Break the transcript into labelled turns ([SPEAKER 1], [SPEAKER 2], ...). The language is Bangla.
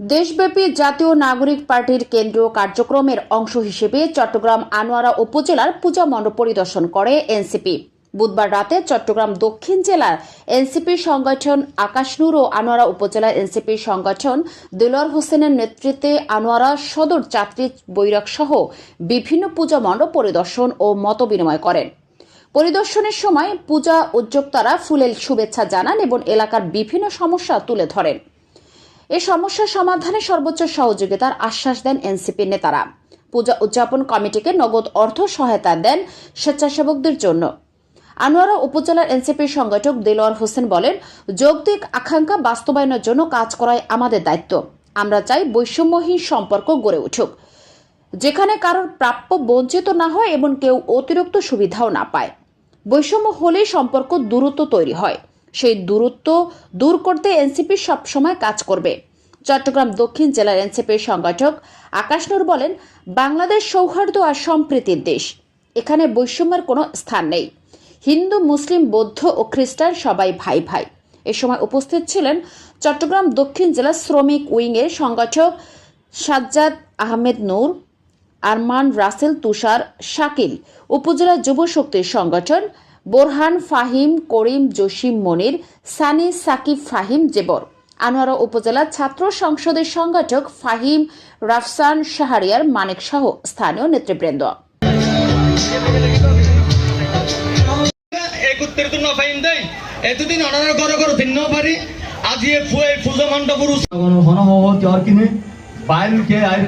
[SPEAKER 1] দেশব্যাপী জাতীয় নাগরিক পার্টির কেন্দ্রীয় কার্যক্রমের অংশ হিসেবে চট্টগ্রাম আনোয়ারা উপজেলার পূজা মণ্ডপ পরিদর্শন করে এনসিপি। বুধবার রাতে চট্টগ্রাম দক্ষিণ জেলার এনসিপি সংগঠন আকাশনুর ও আনোয়ারা উপজেলার এনসিপি সংগঠন দিলওয়ার হোসেনের নেতৃত্বে আনোয়ারা সদর যাত্রী বৈরাগ সহ বিভিন্ন পূজা মণ্ডপ পরিদর্শন ও মত বিনিময় করেন। পরিদর্শনের সময় পূজা উদ্যোক্তারা ফুলের শুভেচ্ছা জানান এবং এলাকার বিভিন্ন সমস্যা তুলে ধরেন। এ সমস্যা সমাধানে সর্বোচ্চ সহযোগিতার আশ্বাস দেন এনসিপি নেতারা। পূজা উদযাপন কমিটিকে নগদ অর্থ সহায়তা দেন স্বেচ্ছাসেবকদের জন্য। আনোয়ারা উপজেলার এনসিপির সংগঠক দিলওয়ার হোসেন বলেন, যৌক্তিক আকাঙ্ক্ষা বাস্তবায়নের জন্য কাজ করাই আমাদের দায়িত্ব। আমরা চাই বৈষম্যহীন সম্পর্ক গড়ে উঠুক। যেখানে কারোর প্রাপ্য বঞ্চিত না হয় এবং কেউ অতিরিক্ত সুবিধাও না পায়। বৈষম্য হলেই সম্পর্ক দূরত্ব তৈরি হয়। সেই দূরত্ব দূর করতে এনসিপি সবসময় কাজ করবে। চট্টগ্রাম দক্ষিণ জেলার এনসিপির সংগঠক আকাশনুর বলেন, বাংলাদেশ সৌহার্দ্য আর সম্প্রীতির দেশ। এখানে বৈষম্যের কোনো স্থান নেই। হিন্দু, মুসলিম, বৌদ্ধ ও খ্রিস্টান সবাই ভাই ভাই। এ সময় উপস্থিত ছিলেন চট্টগ্রাম দক্ষিণ জেলা শ্রমিক উইংয়ের সংগঠক সাজ্জাদ আহমেদ নূর, আরমান রাসেল তুষার শাকিল। উপজেলা যুব শক্তির সংগঠন বোরহান ফাহিম করিম জসিম মনির সানি সাকিব ফাহিম জেবর। আনোয়ারা উপজেলা ছাত্র সংসদের সংগঠক ফাহিম রাফসান শাহরিয়ার মানিক সহ স্থানীয় নেতৃবৃন্দ।
[SPEAKER 2] এতদিন ভিন্ন পারি আজি ফুয়ে ফুজো মণ্ডপুর
[SPEAKER 3] কোনো হন হওয়া কিনে বাইরে কে আইর